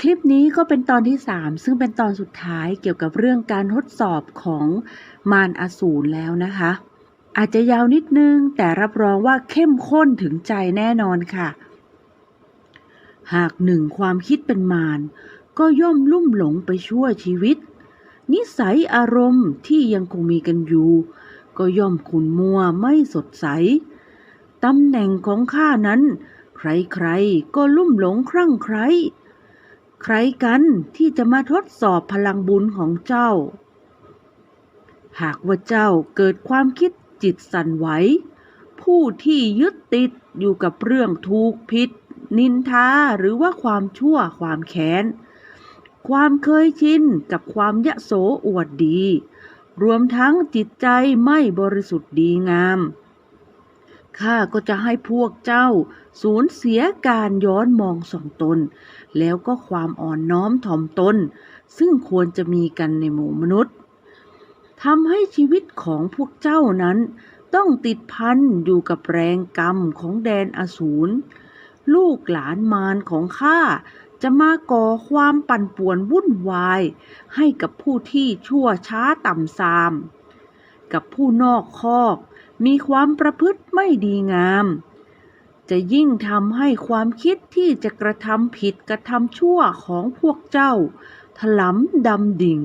คลิปนี้ก็เป็นตอนที่ 3 ซึ่งเป็นตอนสุดท้ายเกี่ยวกับเรื่องการทดสอบของมารอสูรแล้วนะคะ อาจจะยาวนิดนึง แต่รับรองว่าเข้มข้นถึงใจแน่นอนค่ะ หากหนึ่งความคิดเป็นมารก็ย่อมลุ่มหลงไปชั่วชีวิต นิสัยอารมณ์ที่ยังคงมีกันอยู่ ก็ย่อมขุนมัวไม่สดใสตำแหน่งของข้านั้น ใครๆก็ลุ่มหลงครั่งไคร้ ใครกันที่จะมาทดสอบพลังบุญของเจ้า หากว่าเจ้าเกิดความคิดจิตสั่นไหว ผู้ที่ยึดติดอยู่กับเรื่องถูกผิด นินทาหรือว่าความชั่วความแค้น ความเคยชินกับความยะโสอวดดี รวมทั้งจิตใจไม่บริสุทธิ์ดีงามข้าก็จะให้พวกเจ้าสูญเสียการย้อนมองสองตน แล้วก็ความอ่อนน้อมถ่อมตน ซึ่งควรจะมีกันในหมู่มนุษย์ทำให้ชีวิตของพวกเจ้านั้น ต้องติดพันอยู่กับแรงกรรมของแดนอสูร ลูกหลานมารของข้าจะมาก่อความปั่นป่วนวุ่นวาย ให้กับผู้ที่ชั่วช้าต่ำซาม กับผู้นอกคอก มีความประพฤติไม่ดีงาม จะยิ่งทำให้ความคิดที่จะกระทำผิดกระทำชั่วของพวกเจ้า ถลำดำดิ่ง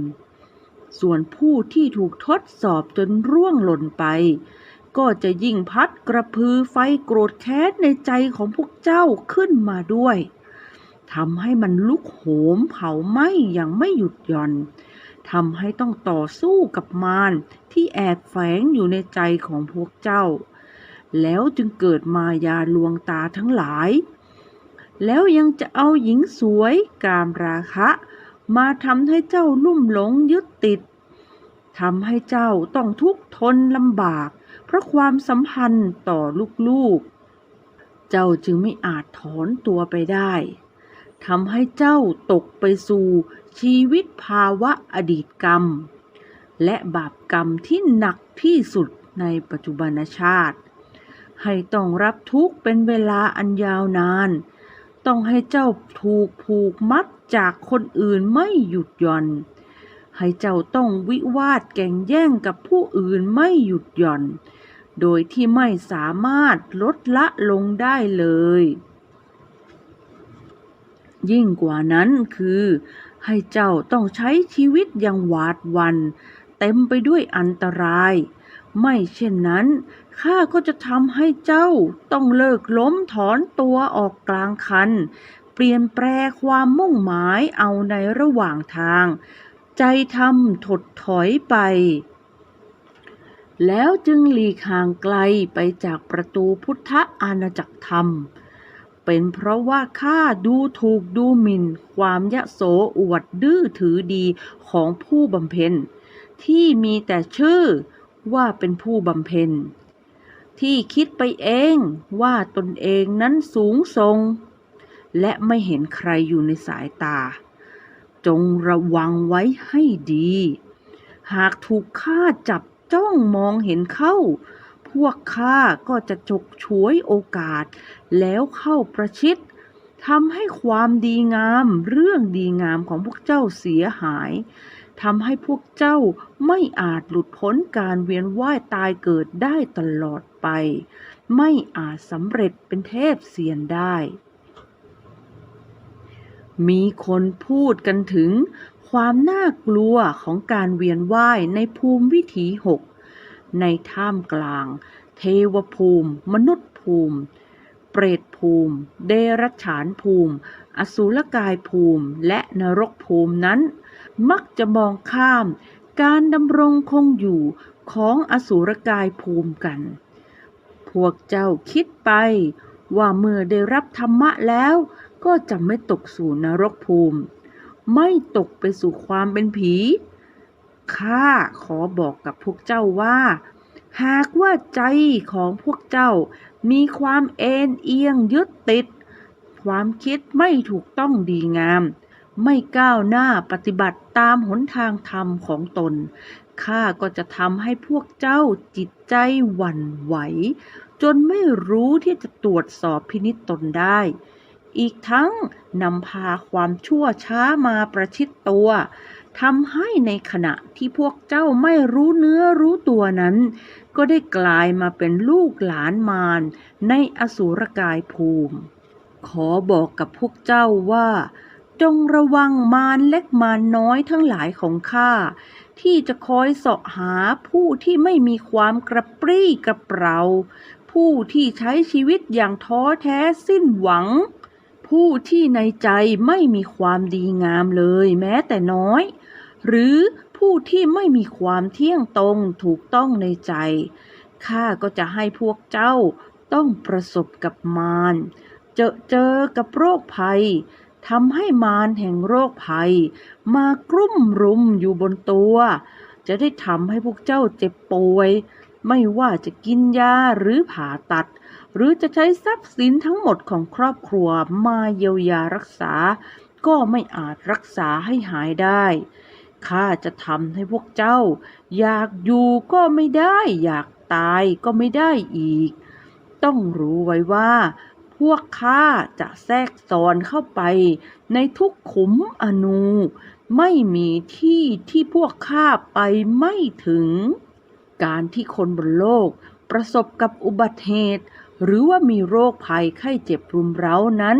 ส่วนผู้ที่ถูกทดสอบจนร่วงหล่นไป ก็จะยิ่งพัดกระพือไฟโกรธแค้นในใจของพวกเจ้าขึ้นมาด้วยทำให้มันลุกโหมเผาไหม้อย่างไม่หยุดหย่อนทำให้ต้องต่อสู้กับมารที่แอบแฝงอยู่ในใจของพวกเจ้า แล้วจึงเกิดมายาลวงตาทั้งหลาย แล้วยังจะเอาหญิงสวยกามราคะ มาทำให้เจ้าลุ่มหลงยึดติดทำให้เจ้าต้องทุกข์ทนลำบาก เพราะความสัมพันธ์ต่อลูกๆ เจ้าจึงไม่อาจถอนตัวไปได้ทำให้เจ้าตกไปสู่ชีวิตภาวะอดีตกรรม และบาปกรรมที่หนักที่สุดในปัจจุบันชาติ ให้ต้องรับทุกข์เป็นเวลาอันยาวนาน ต้องให้เจ้าถูกผูกมัดจากคนอื่นไม่หยุดหย่อน ให้เจ้าต้องวิวาทแก่งแย่งกับผู้อื่นไม่หยุดหย่อน โดยที่ไม่สามารถลดละลงได้เลย ยิ่งกว่านั้นคือ ให้เจ้าต้องใช้ชีวิตอย่างหวาดวัน เต็มไปด้วยอันตราย ไม่เช่นนั้นข้าก็จะทำให้เจ้าต้องเลิกล้มถอนตัวออกกลางคัน เปลี่ยนแปลความมุ่งหมายเอาในระหว่างทาง ใจทำถดถอยไป แล้วจึงหลีกห่างไกลไปจากประตูพุทธอาณาจักรธรรม เป็นเพราะว่าข้าดูถูกดูหมิ่น ความยะโสอวดดื้อถือดีของผู้บำเพ็ญที่มีแต่ชื่อ ว่าเป็นผู้บำเพ็ญ ที่คิดไปเองว่าตนเองนั้นสูงทรง และไม่เห็นใครอยู่ในสายตา จงระวังไว้ให้ดี หากถูกข้าจับจ้องมองเห็นเข้า พวกข้าก็จะจกฉวยโอกาส แล้วเข้าประชิดทำให้ความดีงามเรื่องดีงามของพวกเจ้าเสียหาย ทำให้พวกเจ้าไม่อาจหลุดพ้นการเวียนว่ายตายเกิดได้ตลอดไป ไม่อาจสำเร็จเป็นเทพเสียนได้ มีคนพูดกันถึงความน่ากลัวของการเวียนว่ายในภูมิวิถีหกในท่ามกลาง เทวภูมิ มนุษย์ภูมิ เปรตภูมิ เดรัจฉานภูมิ อสุรกายภูมิ และนรกภูมินั้น มักจะมองข้าม การดำรงคงอยู่ของอสุรกายภูมิกัน พวกเจ้าคิดไป ว่าเมื่อได้รับธรรมะแล้ว ก็จะไม่ตกสู่นรกภูมิ ไม่ตกไปสู่ความเป็นผีข้าขอบอกกับพวกเจ้าว่า หากว่าใจของพวกเจ้ามีความเอ็นเอียงยึดติด ความคิดไม่ถูกต้องดีงาม ไม่ก้าวหน้าปฏิบัติตามหนทางธรรมของตน ข้าก็จะทำให้พวกเจ้าจิตใจหวั่นไหว จนไม่รู้ที่จะตรวจสอบพินิจตนได้ อีกทั้งนำพาความชั่วช้ามาประชิดตัวทำให้ในขณะที่พวกเจ้าไม่รู้เนื้อรู้ตัวนั้น ก็ได้กลายมาเป็นลูกหลานมารในอสูรกายภูมิ ขอบอกกับพวกเจ้าว่า จงระวังมารเล็กมารน้อยทั้งหลายของข้า ที่จะคอยเสาะหาผู้ที่ไม่มีความกระปรี้กระเปร่าผู้ที่ใช้ชีวิตอย่างท้อแท้สิ้นหวัง ผู้ที่ในใจไม่มีความดีงามเลยแม้แต่น้อย หรือผู้ที่ไม่มีความเที่ยงตรงถูกต้องในใจ ข้าก็จะให้พวกเจ้าต้องประสบกับมารเจอเจอกับโรคภัยทำให้มารแห่งโรคภัย มากรุ่มรุมอยู่บนตัว จะได้ทำให้พวกเจ้าเจ็บป่วย ไม่ว่าจะกินยาหรือผ่าตัด หรือจะใช้ทรัพย์สินทั้งหมดของครอบครัวมาเยียวยารักษา ก็ไม่อาจรักษาให้หายได้ ข้าจะทำให้พวกเจ้า อยากอยู่ก็ไม่ได้ อยากตายก็ไม่ได้อีก ต้องรู้ไว้ว่า พวกข้าจะแทรกซ้อนเข้าไป ในทุกขุมอนู ไม่มีที่ที่พวกข้าไปไม่ถึง การที่คนบนโลก ประสบกับอุบัติเหตุ หรือว่ามีโรคภัยไข้เจ็บรุมเร้านั้น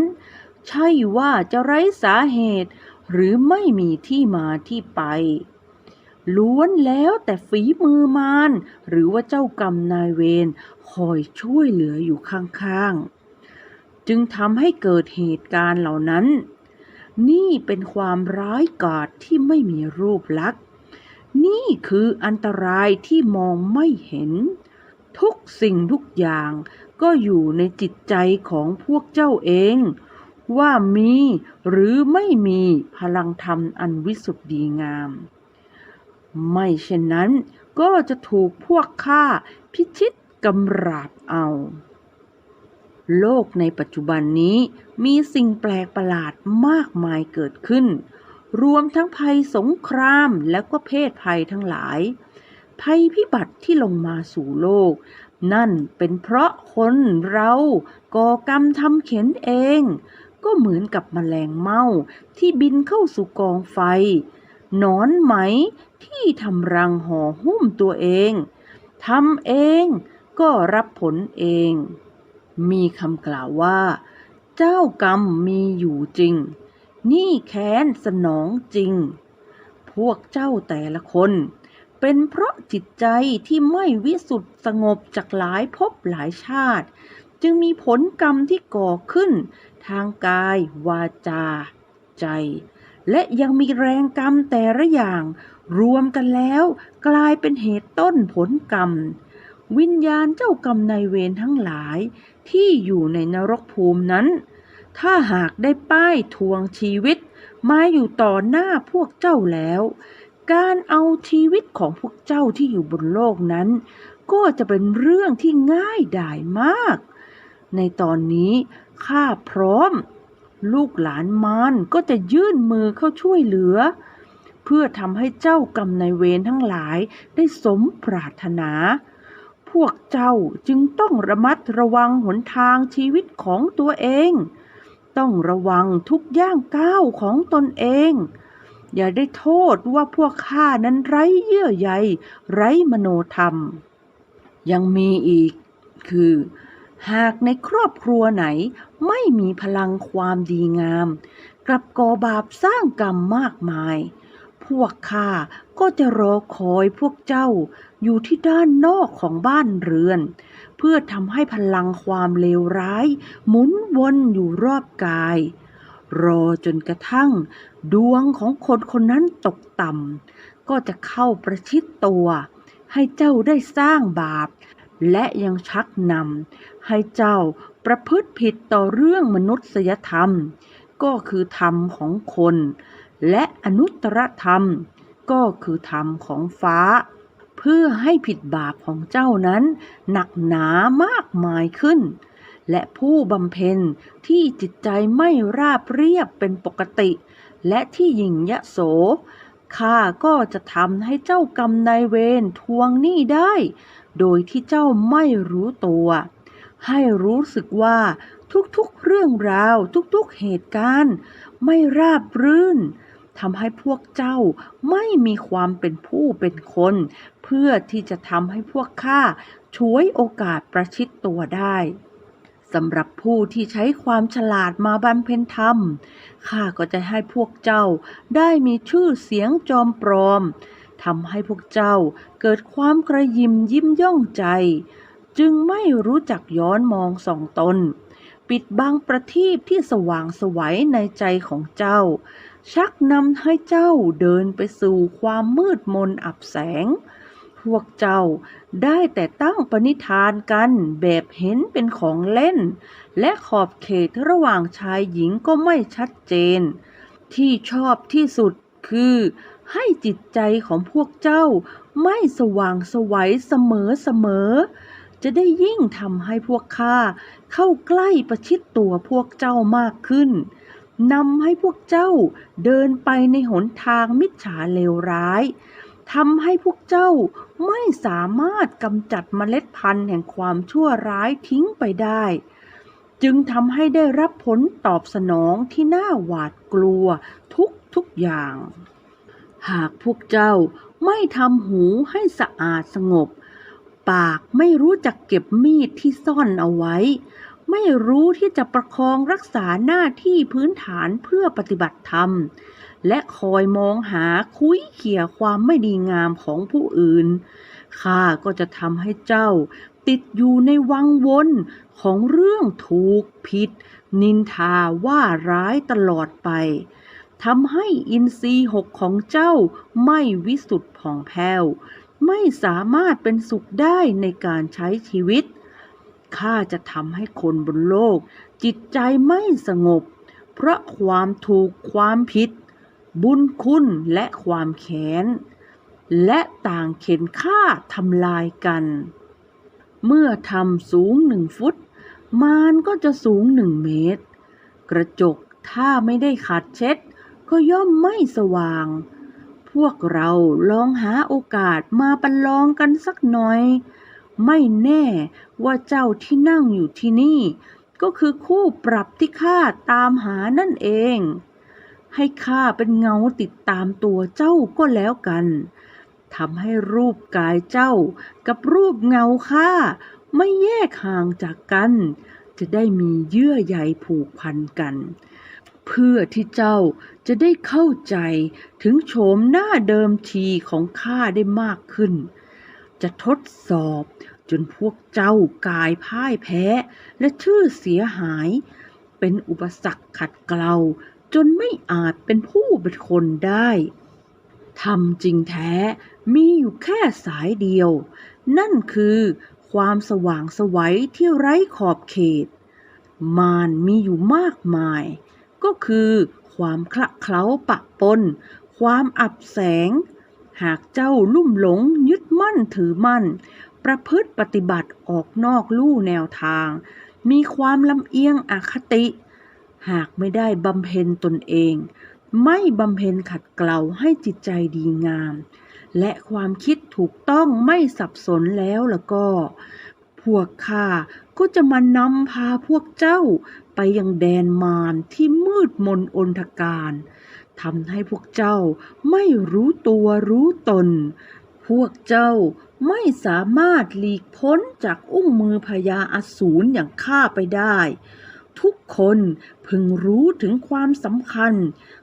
ใช่ว่าจะไร้สาเหตุ หรือไม่มีที่มาที่ไป ล้วนแล้วแต่ฝีมือมารหรือว่าเจ้ากรรมนายเวรคอยช่วยเหลืออยู่ข้างๆ จึงทำให้เกิดเหตุการณ์เหล่านั้น นี่เป็นความร้ายกาจที่ไม่มีรูปลักษณ์ นี่คืออันตรายที่มองไม่เห็น ทุกสิ่งทุกอย่างก็อยู่ในจิตใจของพวกเจ้าเอง ว่ามีหรือไม่มีพลังธรรมอันวิสุทธิ์ดีงาม ไม่เช่นนั้นก็จะถูกพวกข้าพิชิตกำราบเอา โลกในปัจจุบันนี้มีสิ่งแปลกประหลาดมากมายเกิดขึ้น รวมทั้งภัยสงครามและก็เพศภัยทั้งหลาย ภัยพิบัติที่ลงมาสู่โลก นั่นเป็นเพราะคนเราก่อกรรมทำเข็นเอง ก็เหมือนกับแมลงเม่าที่บินเข้าสู่กองไฟ หนอนไหมที่ทำรังห่อหุ้มตัวเองทำเองก็รับผลเอง มีคำกล่าวว่า เจ้ากรรมมีอยู่จริง นี่แค้นสนองจริง พวกเจ้าแต่ละคน เป็นเพราะจิตใจที่ไม่วิสุทธิสงบจากหลายภพหลายชาติ จึงมีผลกรรมที่ก่อขึ้น ทางกาย วาจา ใจ และยังมีแรงกรรมแต่ละอย่าง รวมกันแล้วกลายเป็นเหตุต้นผลกรรม วิญญาณเจ้ากรรมนายเวรทั้งหลาย ที่อยู่ในนรกภูมินั้น ถ้าหากได้ป้ายทวงชีวิต มาอยู่ต่อหน้าพวกเจ้าแล้ว การเอาชีวิตของพวกเจ้าที่อยู่บนโลกนั้น ก็จะเป็นเรื่องที่ง่ายดายมาก ในตอนนี้ ข้าพร้อม ลูกหลานมารก็จะยื่นมือเข้าช่วยเหลือ เพื่อทำให้เจ้ากรรมนายเวรทั้งหลายได้สมปรารถนา พวกเจ้าจึงต้องระมัดระวังหนทางชีวิตของตัวเอง ต้องระวังทุกย่างก้าวของตนเองอย่าได้โทษว่าพวกข้านั้นไร้เยื่อใยไร้มโนธรรม ยังมีอีกคือ หากในครอบครัวไหนไม่มีพลังความดีงาม กลับก่อบาปสร้างกรรมมากมาย พวกข้าก็จะรอคอยพวกเจ้าอยู่ที่ด้านนอกของบ้านเรือน เพื่อทำให้พลังความเลวร้าย หมุนวนอยู่รอบกาย รอจนกระทั่ง ดวงของคนคนนั้นตกต่ำก็จะเข้าประชิดตัว ให้เจ้าได้สร้างบาป และยังชักนำให้เจ้าประพฤติผิดต่อเรื่องมนุษยธรรม ก็คือธรรมของคน และอนุตตรธรรม ก็คือธรรมของฟ้า เพื่อให้ผิดบาปของเจ้านั้น หนักหนามากมายขึ้น และผู้บำเพ็ญที่จิตใจไม่ราบเรียบเป็นปกติ และที่หยิ่งยะโสข้าก็จะทำให้เจ้ากรรมนายเวรทวงหนี้ได้ โดยที่เจ้าไม่รู้ตัว ให้รู้สึกว่าทุกๆเรื่องราวทุกๆเหตุการณ์ ไม่ราบรื่นทำให้พวกเจ้าไม่มีความเป็นผู้เป็นคน เพื่อที่จะทำให้พวกข้าช่วยโอกาสประชิดตัวได้สำหรับผู้ที่ใช้ความฉลาดมาบำเพ็ญธรรมข้าก็จะให้พวกเจ้าได้มีชื่อเสียงจอมปลอม ทำให้พวกเจ้าเกิดความกระยิมยิ้มย่องใจ จึงไม่รู้จักย้อนมองสองตน ปิดบังประทีปที่สว่างสวัยในใจของเจ้า ชักนำให้เจ้าเดินไปสู่ความมืดมนอับแสง พวกเจ้าได้แต่ตั้งปณิธานกันแบบเห็นเป็นของเล่น และขอบเขตระหว่างชายหญิงก็ไม่ชัดเจน ที่ชอบที่สุดคือ ให้จิตใจของพวกเจ้าไม่สว่างสวัยเสมอเสมอ จะได้ยิ่งทำให้พวกข้าเข้าใกล้ประชิดตัวพวกเจ้ามากขึ้นนำให้พวกเจ้าเดินไปในหนทางมิจฉาเลวร้ายทำให้พวกเจ้าไม่สามารถกำจัดเมล็ดพันธุ์แห่งความชั่วร้ายทิ้งไปได้ จึงทำให้ได้รับผลตอบสนองที่น่าหวาดกลัวทุกทุกอย่าง หากพวกเจ้าไม่ทำหูให้สะอาดสงบ ปากไม่รู้จักเก็บมีดที่ซ่อนเอาไว้ ไม่รู้ที่จะประคองรักษาหน้าที่พื้นฐานเพื่อปฏิบัติธรรม และคอยมองหาคุยเขี่ยความไม่ดีงามของผู้อื่น ข้าก็จะทำให้เจ้าติดอยู่ในวังวนของเรื่องถูกผิด นินทาว่าร้ายตลอดไป ทำให้อินทรีย์หกของเจ้าไม่วิสุทธ์ผ่องแผ้ว ไม่สามารถเป็นสุขได้ในการใช้ชีวิต ข้าจะทำให้คนบนโลก จิตใจไม่สงบ เพราะความถูกความผิด บุญคุณและความแค้น และต่างเข็นฆ่าทำลายกัน เมื่อทำสูงหนึ่งฟุต มานก็จะสูงหนึ่งเมตร กระจกถ้าไม่ได้ขัดเช็ด ก็ย่อมไม่สว่าง พวกเราลองหาโอกาสมาประลองกันสักหน่อย ไม่แน่ว่าเจ้าที่นั่งอยู่ที่นี่ ก็คือคู่ปรับที่ข้าตามหานั่นเอง ให้ข้าเป็นเงาติดตามตัวเจ้าก็แล้วกันทำให้รูปกายเจ้ากับรูปเงาข้าไม่แยกห่างจากกัน จะได้มีเยื่อใยผูกพันกัน เพื่อที่เจ้าจะได้เข้าใจถึงโฉมหน้าเดิมทีของข้าได้มากขึ้น จะทดสอบจนพวกเจ้ากายพ่ายแพ้และชื่อเสียหาย เป็นอุปสรรคขัดเกลาจนไม่อาจเป็นผู้เป็นคนได้ทำจริงแท้มีอยู่แค่สายเดียว นั่นคือความสว่างสวัยที่ไร้ขอบเขต มารมีอยู่มากมาย ก็คือความคละเคล้าปะปน ความอับแสง หากเจ้าลุ่มหลงยึดมั่นถือมั่น ประพฤติปฏิบัติออกนอกลู่แนวทาง มีความลำเอียงอคติ หากไม่ได้บำเพ็ญตนเอง ไม่บำเพ็ญขัดเกลาให้จิตใจดีงาม และความคิดถูกต้องไม่สับสนแล้วแล้วก็ พวกข้า ก็จะมานำพาพวกเจ้าไปยังแดนมารที่มืดมนอนทการทำให้พวกเจ้าไม่รู้ตัวรู้ตน พวกเจ้าไม่สามารถหลีกพ้นจากอุ้งมือพญาอสูรอย่างข้าไปได้ ทุกคนพึงรู้ถึงความสำคัญ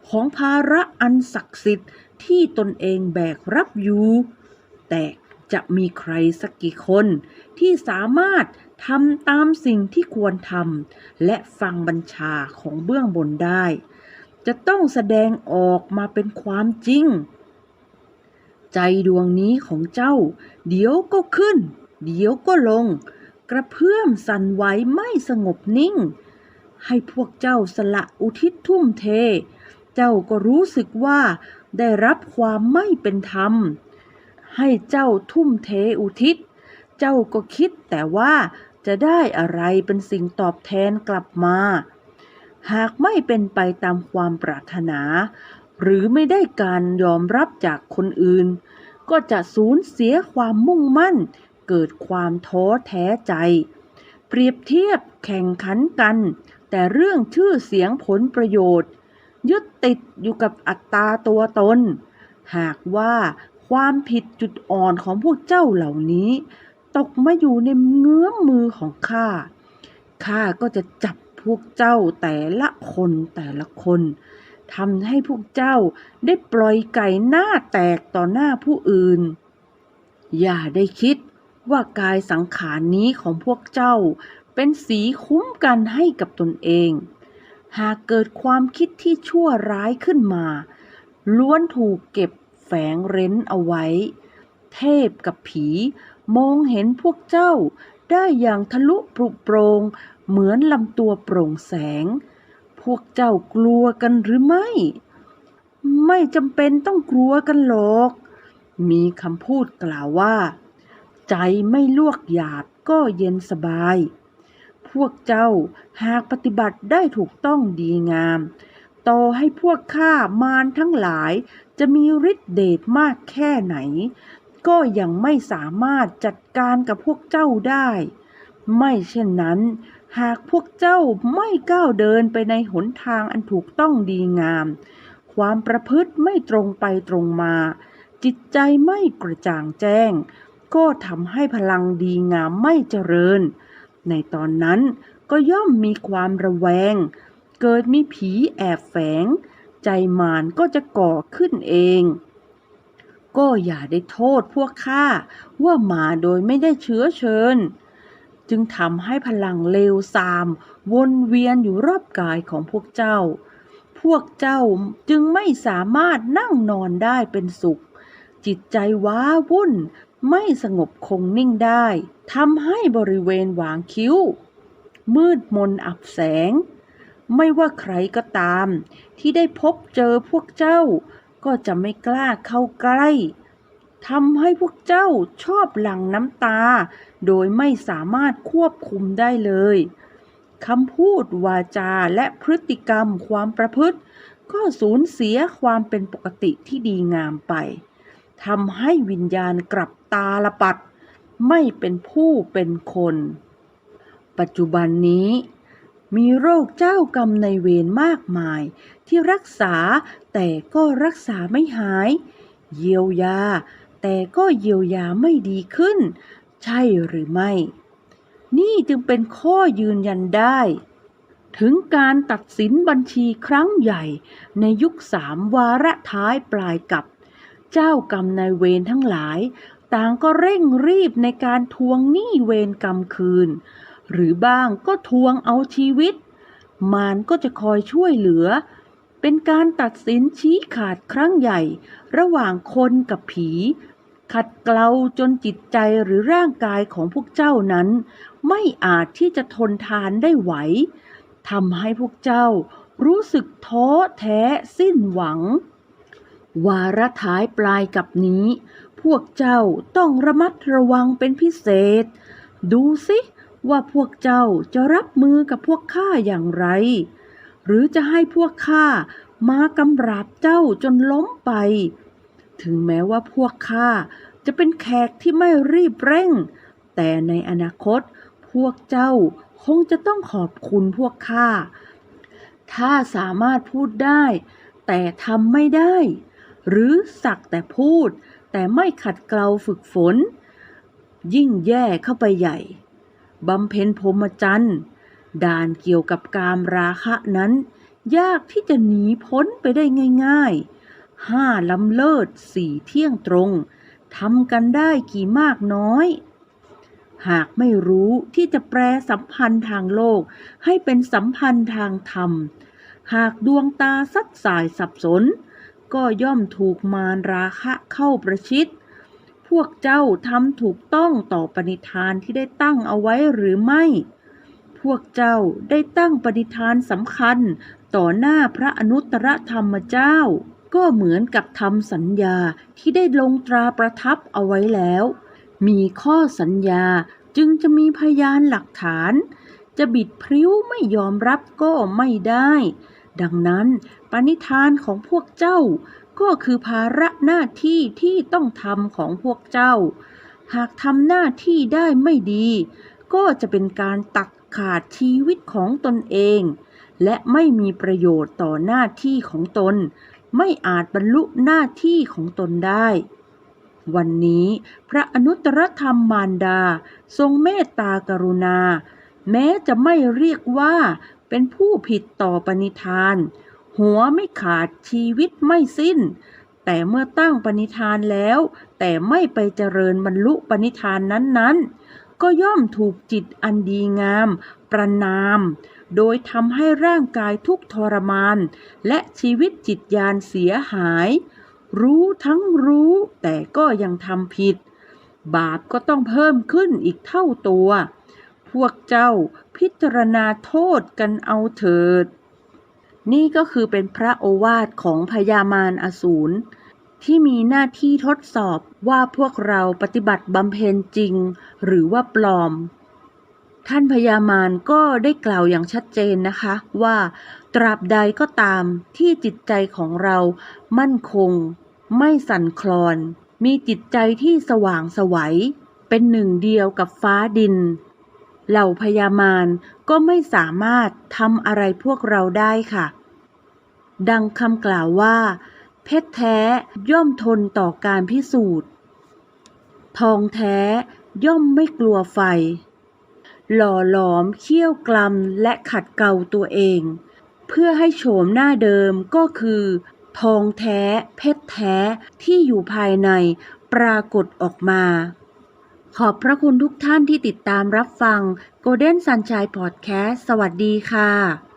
ของภาระอันศักดิ์สิทธิ์ที่ตนเองแบกรับอยู่ แต่จะมีใครสักกี่คนที่สามารถ ทำตามสิ่งที่ควรทำและฟังบัญชาของเบื้องบนได้ จะต้องแสดงออกมาเป็นความจริง ใจดวงนี้ของเจ้า เดี๋ยวก็ขึ้น เดี๋ยวก็ลง กระเพื่อมสั่นไหวไม่สงบนิ่ง ให้พวกเจ้าสละอุทิศทุ่มเท เจ้าก็รู้สึกว่าได้รับความไม่เป็นธรรม ให้เจ้าทุ่มเทอุทิศ เจ้าก็คิดแต่ว่า จะได้อะไรเป็นสิ่งตอบแทนกลับมา หากไม่เป็นไปตามความปรารถนา หรือไม่ได้การยอมรับจากคนอื่น ก็จะสูญเสียความมุ่งมั่น เกิดความท้อแท้ใจ เปรียบเทียบแข่งขันกัน แต่เรื่องชื่อเสียงผลประโยชน์ ยึดติดอยู่กับอัตราตัวตน หากว่าความผิดจุดอ่อนของพวกเจ้าเหล่านี้ ตกมาอยู่ในเงื้อมมือของข้า ข้าก็จะจับพวกเจ้าแต่ละคนแต่ละคนทำให้พวกเจ้าได้ปล่อยไก่หน้าแตกต่อหน้าผู้อื่น อย่าได้คิดว่ากายสังขารนี้ของพวกเจ้าเป็นสีคุ้มกันให้กับตนเอง หากเกิดความคิดที่ชั่วร้ายขึ้นมา ล้วนถูกเก็บแฝงเร้นเอาไว้ เทพกับผี มองเห็นพวกเจ้าได้อย่างทะลุปรุโปรง เหมือนลำตัวโปร่งแสง พวกเจ้ากลัวกันหรือไม่ ไม่จำเป็นต้องกลัวกันหรอก มีคำพูดกล่าวว่า ใจไม่ลวกหยาบก็เย็นสบาย พวกเจ้าหากปฏิบัติได้ถูกต้องดีงามต่อให้พวกข้ามารทั้งหลายจะมีฤทธิ์เดชมากแค่ไหน ก็ยังไม่สามารถจัดการกับพวกเจ้าได้ ไม่เช่นนั้น หากพวกเจ้าไม่ก้าวเดินไปในหนทางอันถูกต้องดีงาม ความประพฤติไม่ตรงไปตรงมา จิตใจไม่กระจ่างแจ้ง ก็ทำให้พลังดีงามไม่เจริญ ในตอนนั้นก็ย่อมมีความระแวง เกิดมีผีแอบแฝง ใจมารก็จะก่อขึ้นเอง ก็อย่าได้โทษพวกข้าว่ามาโดยไม่ได้เชื้อเชิญ จึงทำให้พลังเลวทราม วนเวียนอยู่รอบกายของพวกเจ้า พวกเจ้าจึงไม่สามารถนั่งนอนได้เป็นสุข จิตใจว้าวุ่นไม่สงบคงนิ่งได้ทำให้บริเวณหวางคิ้ว มืดมนอับแสง ไม่ว่าใครก็ตาม ที่ได้พบเจอพวกเจ้า ก็จะไม่กล้าเข้าใกล้ทำให้พวกเจ้าชอบหลั่งน้ำตา โดยไม่สามารถควบคุมได้เลยคำพูดวาจาและพฤติกรรมความประพฤติ ก็สูญเสียความเป็นปกติที่ดีงามไปทำให้วิญญาณกลับตาลปัด ไม่เป็นผู้เป็นคน ปัจจุบันนี้ มีโรคเจ้ากรรมในเวรมากมาย ที่รักษาแต่ก็รักษาไม่หาย เยียวยา แต่ก็เยียวยาไม่ดีขึ้น ใช่หรือไม่ นี่จึงเป็นข้อยืนยันได้ ถึงการตัดสินบัญชีครั้งใหญ่ในยุคสามวาระท้ายปลายกับ เจ้ากรรมในเวรทั้งหลาย ต่างก็เร่งรีบในการทวงหนี้เวรกรรมคืน หรือบ้างก็ทวงเอาชีวิต มารก็จะคอยช่วยเหลือ เป็นการตัดสินชี้ขาดครั้งใหญ่ ระหว่างคนกับผี ขัดเกลาจนจิตใจหรือร่างกายของพวกเจ้านั้น ไม่อาจที่จะทนทานได้ไหวทำให้พวกเจ้ารู้สึกท้อแท้สิ้นหวัง วาระท้ายปลายกับนี้ พวกเจ้าต้องระมัดระวังเป็นพิเศษ ดูสิ ว่าพวกเจ้าจะรับมือกับพวกข้าอย่างไร หรือจะให้พวกข้ามากำราบเจ้าจนล้มไป ถึงแม้ว่าพวกข้าจะเป็นแขกที่ไม่รีบเร่ง แต่ในอนาคตพวกเจ้าคงจะต้องขอบคุณพวกข้า ถ้าสามารถพูดได้ แต่ทำไม่ได้ หรือสักแต่พูด แต่ไม่ขัดเกลาฝึกฝน ยิ่งแย่เข้าไปใหญ่ บำเพ็ญพรหมจรรย์ด่านเกี่ยวกับกามราคะนั้น ยากที่จะหนีพ้นไปได้ง่ายๆห้าล้ำเลิศสี่เที่ยงตรงทำกันได้กี่มากน้อย หากไม่รู้ที่จะแปลสัมพันธ์ทางโลก ให้เป็นสัมพันธ์ทางธรรม หากดวงตาสัดสายสับสน ก็ย่อมถูกมารราคะเข้าประชิด วกเจ้าทำถูกต้องต่อปณิธานที่ได้ตั้งเอาไว้หรือไม่ พวกเจ้าได้ตั้งปณิธานสำคัญ ต่อหน้าพระอนุตตรธรรมเจ้า ก็เหมือนกับทำสัญญาที่ได้ลงตราประทับเอาไว้แล้ว มีข้อสัญญาจึงจะมีพยานหลักฐาน จะบิดพริ้วไม่ยอมรับก็ไม่ได้ ดังนั้นปณิธานของพวกเจ้า ก็คือภาระหน้าที่ที่ต้องทำของพวกเจ้า หากทำหน้าที่ได้ไม่ดี ก็จะเป็นการตัดขาดชีวิตของตนเอง และไม่มีประโยชน์ต่อหน้าที่ของตน ไม่อาจบรรลุหน้าที่ของตนได้ วันนี้พระอนุตตรธรรมมารดา ทรงเมตตากรุณา แม้จะไม่เรียกว่าเป็นผู้ผิดต่อปณิธาน หัวไม่ขาดชีวิตไม่สิ้น แต่เมื่อตั้งปณิธานแล้ว แต่ไม่ไปเจริญบรรลุปณิธานนั้นๆ ก็ย่อมถูกจิตอันดีงาม ประนาม โดยทำให้ร่างกายทุกทรมาน และชีวิตจิตยานเสียหาย รู้ทั้งรู้แต่ก็ยังทำผิด บาปก็ต้องเพิ่มขึ้นอีกเท่าตัว พวกเจ้าพิจารณาโทษกันเอาเถิด นี่ก็คือเป็นพระโอวาทของพญามารอสูร ที่มีหน้าที่ทดสอบว่าพวกเราปฏิบัติบำเพ็ญจริง หรือว่าปลอม ท่านพญามารก็ได้กล่าวอย่างชัดเจนนะคะว่า ตราบใดก็ตามที่จิตใจของเรามั่นคง ไม่สั่นคลอน มีจิตใจที่สว่างสวัยเป็นหนึ่งเดียวกับฟ้าดิน เหล่าพญามาร ก็ไม่สามารถทำอะไรพวกเราได้ค่ะ ดังคำกล่าวว่า เพชรแท้ย่อมทนต่อการพิสูจน์ ทองแท้ย่อมไม่กลัวไฟ หล่อหลอมเคี่ยวกลำและขัดเกลาตัวเอง เพื่อให้โฉมหน้าเดิมก็คือ ทองแท้ เพชรแท้ที่อยู่ภายในปรากฏออกมา ขอบพระคุณทุกท่านที่ติดตามรับฟัง Golden Sunshine Podcast สวัสดีค่ะ